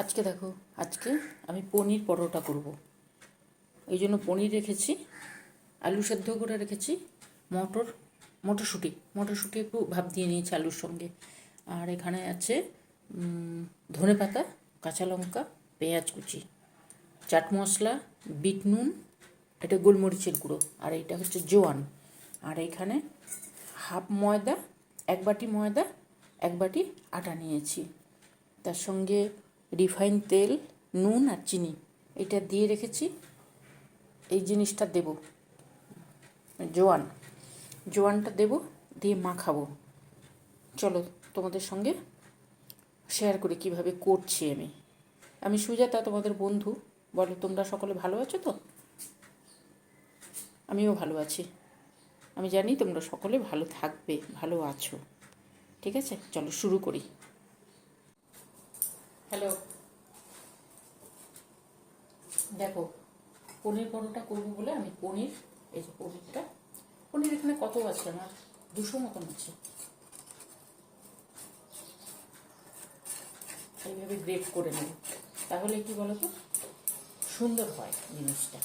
আজকে দেখো, আজকে আমি পনির পরোটা করব। এই জন্য পনির রেখেছি, আলু সেদ্ধ করে রেখেছি, মটর, মটরশুঁটি মটরশুঁটি একটু ভাপ দিয়ে নিয়েছি আলুর সঙ্গে। আর এখানে আছে ধনে পাতা, কাঁচা লঙ্কা, পেঁয়াজ কুচি, চাট মশলা, বিট নুন এটা গোলমরিচের গুঁড়ো, আর এইটা হচ্ছে জোয়ান। আর এখানে হাফ ময়দা, এক বাটি ময়দা, এক বাটি আটা নিয়েছি। তার সঙ্গে রিফাইন তেল, নুন আর চিনি। এটা দিয়ে রেখেছি। এই জিনিসটা দেব। জোয়ান। জোয়ানটা দেব, দিয়ে মাখাবো। চলো তোমাদের সঙ্গে শেয়ার করি কীভাবে করছি আমি। আমি সুজাতা, তোমাদের বন্ধু। বলো, তোমরা সকলে ভালো আছো তো? আমিও ভালো আছি। আমি জানি তোমরা সকলে ভালো থাকবে, ভালো আছো। ঠিক আছে? চলো শুরু করি। হ্যালো দেখো, পনির পরোটা করব বলে আমি পনির, এই যে পনিরটা। পনির এখানে কত আছে আমার? দুশো মতন আছে। এইভাবে গ্রেট করে নেব তাহলে কি বলতো? সুন্দর হয় জিনিসটা।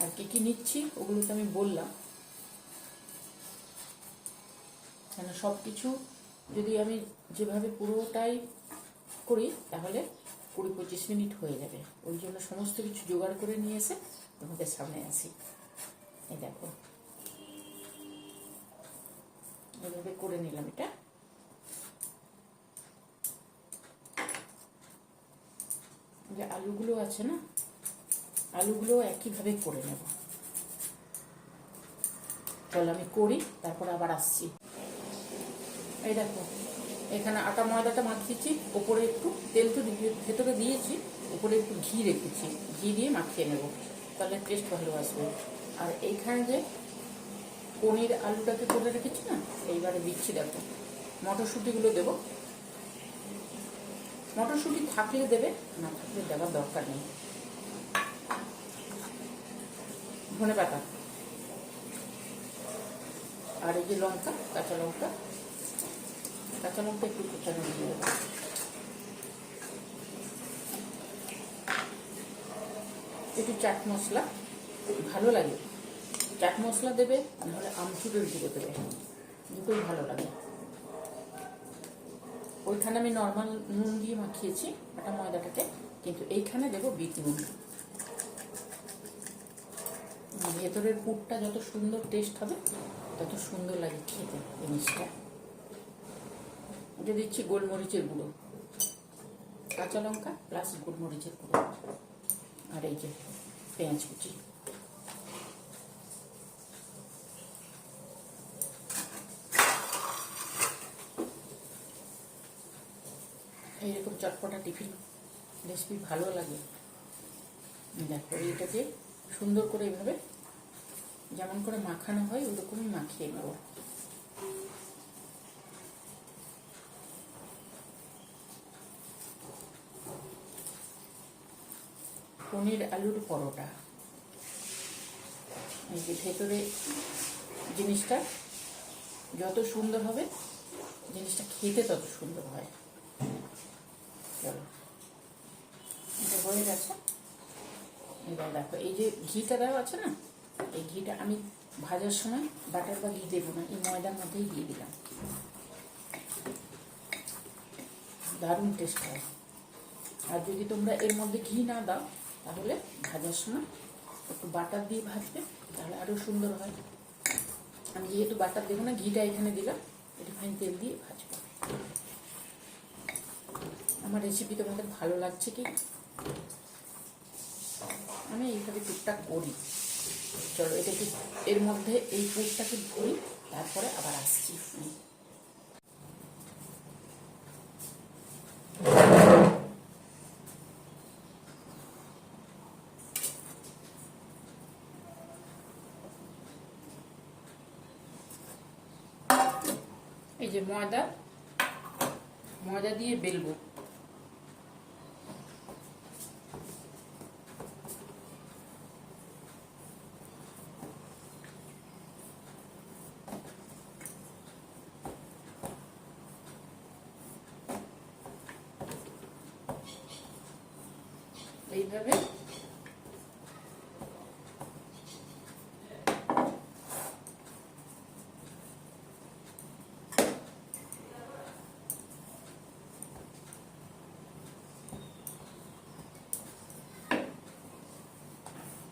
আর কি কি নিচ্ছি ওগুলো তো আমি বললাম। কেন সব কিছু যদি আমি যেভাবে পুরোটাই করি, তাহলে কুড়ি পঁচিশ মিনিট হয়ে যাবে। ওই জন্য সমস্ত কিছু জোগাড় করে নিয়ে এসে তোমাদের সামনে আসি এই দেখো। এভাবে করে নিলাম এটা। যে আলুগুলো আছে না, আলুগুলো একইভাবে করে নেব। চলো আমি করি, তারপর আবার আসছি। এই দেখো এখানে আটা ময়দাটা মাখিয়েছি, ওপরে একটু তেল তো ভেতরে দিয়েছি, ওপরে একটু ঘি রেখেছি, ঘি দিয়ে মাখিয়ে নেব, তাহলে টেস্ট ভালো আসবে। আর এইখানে যে পনির আলুটাকে করে রেখেছি না, এইবারে দিচ্ছি দেখো, মটরশুঁটিগুলো দেবো। মটরশুঁটি থাকলে দেবে, না থাকলে দেওয়ার দরকার নেই। ধনে পাতা, আর এই যে লঙ্কা, কাঁচা লঙ্কা কাঁচা লঙ্কা একটু কুচানো দিয়ে দেবো একটু চাট মশলা ভালো লাগে চাট মশলা দেবে নাহলে আমচুরের গুঁড়ো দেবে দুটোই ভালো লাগে ওইখানে আমি নর্মাল নুন দিয়ে মাখিয়েছি আটা ময়দাটাকে কিন্তু এইখানে দেবো বিট নুন ভেতরের পুরটা যত সুন্দর টেস্ট হবে তত সুন্দর লাগে খেতে জিনিসটা এটা দিচ্ছি গোলমরিচের গুঁড়ো। কাঁচা লঙ্কা প্লাস গোলমরিচের গুঁড়ো। আর এই যে পেঁয়াজ কুচি। এইরকম চটপটা টিফিন রেসিপি ভালো লাগে। দেখো এইটাকে সুন্দর করে এইভাবে যেমন করে মাখানো হয়, ওরকমই মাখিয়ে নেব। পনির আলুর পরোটা। এই যে ভেতরে জিনিসটা, যত সুন্দর হবে, জিনিসটা খেতে তত সুন্দর হয়। চলো। হয়ে গেছে। এবার দেখো, এই যে ঘিটা দেওয়া আছে না, এই ঘিটা আমি ভাজার সময় বাটার বা ঘি দেবো না, এই ময়দার মধ্যেই দিয়ে দিলাম। দারুণ টেস্ট হয়। আর যদি তোমরা এর মধ্যে ঘি না দাও তাহলে ভাজার সময় একটু বাটার দিয়ে ভাজবে, তাহলে আরও সুন্দর হয়। আমি যেহেতু বাটার দেবো না, ঘিটা এখানে দিলাম রিফাইন তেল দিয়ে ভাজবো। আমার রেসিপি তোমাদের ভালো লাগছে কি? আমি এইভাবে টুকটাক করি। চলো, এটা এটাকে এর মধ্যে এই পুরটাকে ধরি তারপরে আবার আসছি। এই যে ময়দা ময়দা দিয়ে বেলবো এইভাবে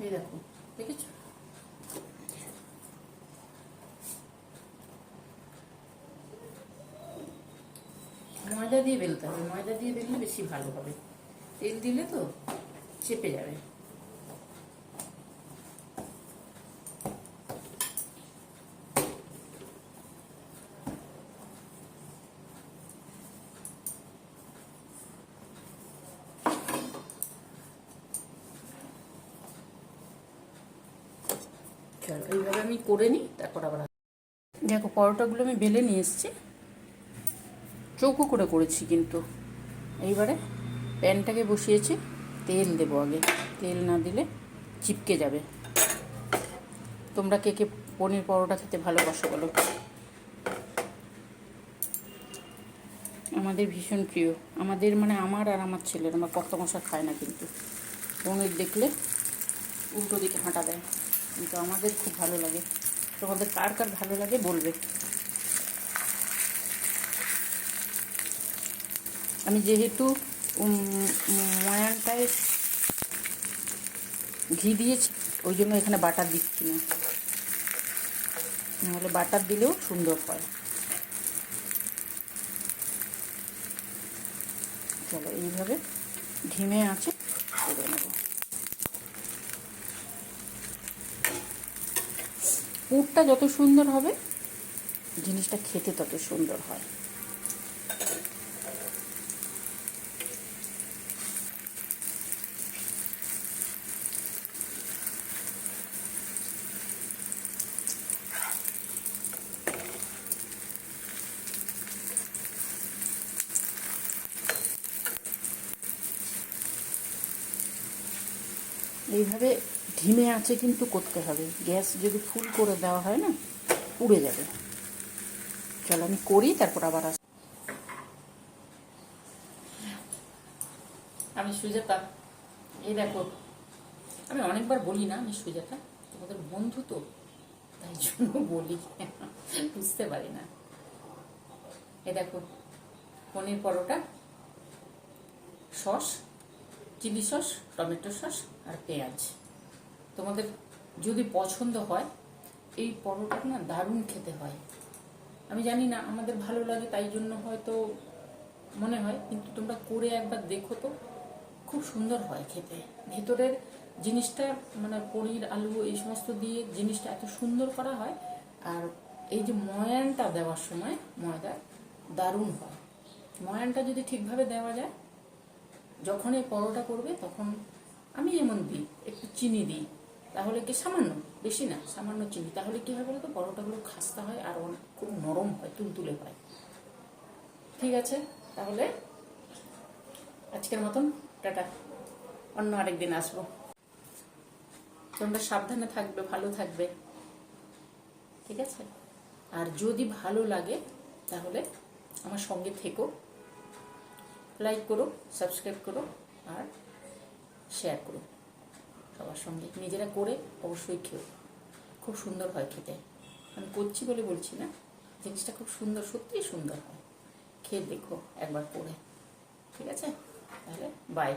এই দেখো, দেখেছ? ময়দা দিয়ে বেলতে হবে, ময়দা দিয়ে বেললে বেশি ভালো হবে। তেল দিলে তো চেপে যাবে। চলো এইভাবে আমি করে নিই, তারপর আবার দেখো, পরোটাগুলো আমি বেলে নিয়ে এসেছি। চৌকো করে করেছি কিন্তু। এইবারে প্যানটাকে বসিয়েছি, তেল দেবো আগে। তেল না দিলে চিপকে যাবে। তোমরা কে কে পনির পরোটা খেতে ভালোবাসো বলো? আমাদের ভীষণ প্রিয়। আমাদের মানে আমার আর আমার ছেলের, আমার কত মশা খায় না কিন্তু। পনির দেখলে উল্টো দিকে হাঁটা দেয়। কিন্তু আমাদের খুব ভালো লাগে। তোমাদের কার কার ভালো লাগে বলবে। আমি যেহেতু ময়ানটায় ঘি দিয়েছি, ওই জন্য এখানে বাটার দিচ্ছি না। নাহলে বাটার দিলেও সুন্দর হয়। চলো এইভাবে ধিমে আছে করে নেব। পুরটা যত সুন্দর হবে জিনিসটা খেতে তত সুন্দর হয়। এইভাবে ধিমে আছে কিন্তু করতে হবে। গ্যাস যদি ফুল করে দেওয়া হয় না উড়ে যাবে। চলো, আমি করি, তারপর আবার আস। আমি সুজাতা, এই দেখো, আমি অনেকবার বলি না আমি সুজাতা, তোমাদের বন্ধু তো, তাই জন্য বলি। বুঝতে পারি না। এই দেখো, paneer paratha, sauce, chilli sauce, tomato sauce আর পেঁয়াজ। তোমাদের যদি পছন্দ হয়, এই পরোটা না দারুণ খেতে হয়। আমি জানি না আমাদের ভালো লাগে, তাই জন্য হয়তো মনে হয়, কিন্তু তোমরা করে একবার দেখো তো, খুব সুন্দর হয় খেতে। ভেতরের জিনিসটা মানে পনির, আলু, এই সমস্ত দিয়ে জিনিসটা এত সুন্দর করা হয়, আর এই যে ময়ানটা দেওয়ার সময়, ময়দা দারুণ হয়। ময়ানটা যদি ঠিকভাবে দেওয়া যায় যখন এই পরোটা করবে, তখন আমি যেমন দিই, একটু চিনি দিই। তাহলে কি সামান্য? বেশি না, সামান্য চিনি। তাহলে কি হয় বলো তো পরোটাগুলো খাস্তা হয় আর অনেক খুব নরম হয়, তুলতুলে হয়। ঠিক আছে? তাহলে আজকের মতন টাটা। অন্য আরেকদিন আসব। তোমরা সাবধানে থাকবে, ভালো থাকবে। ঠিক আছে? আর যদি ভালো লাগে, তাহলে আমার সঙ্গে থেকো। লাইক করো, সাবস্ক্রাইব করো আর শেয়ার করো। সবার সঙ্গে। নিজেরা করে অবশ্যই খেও। খুব সুন্দর হয় খেতে। আমি করছি বলে বলছি না। জিনিসটা খুব সুন্দর, সত্যিই সুন্দর হয়। খেয়ে দেখো একবার করে। ঠিক আছে? তাহলে বাই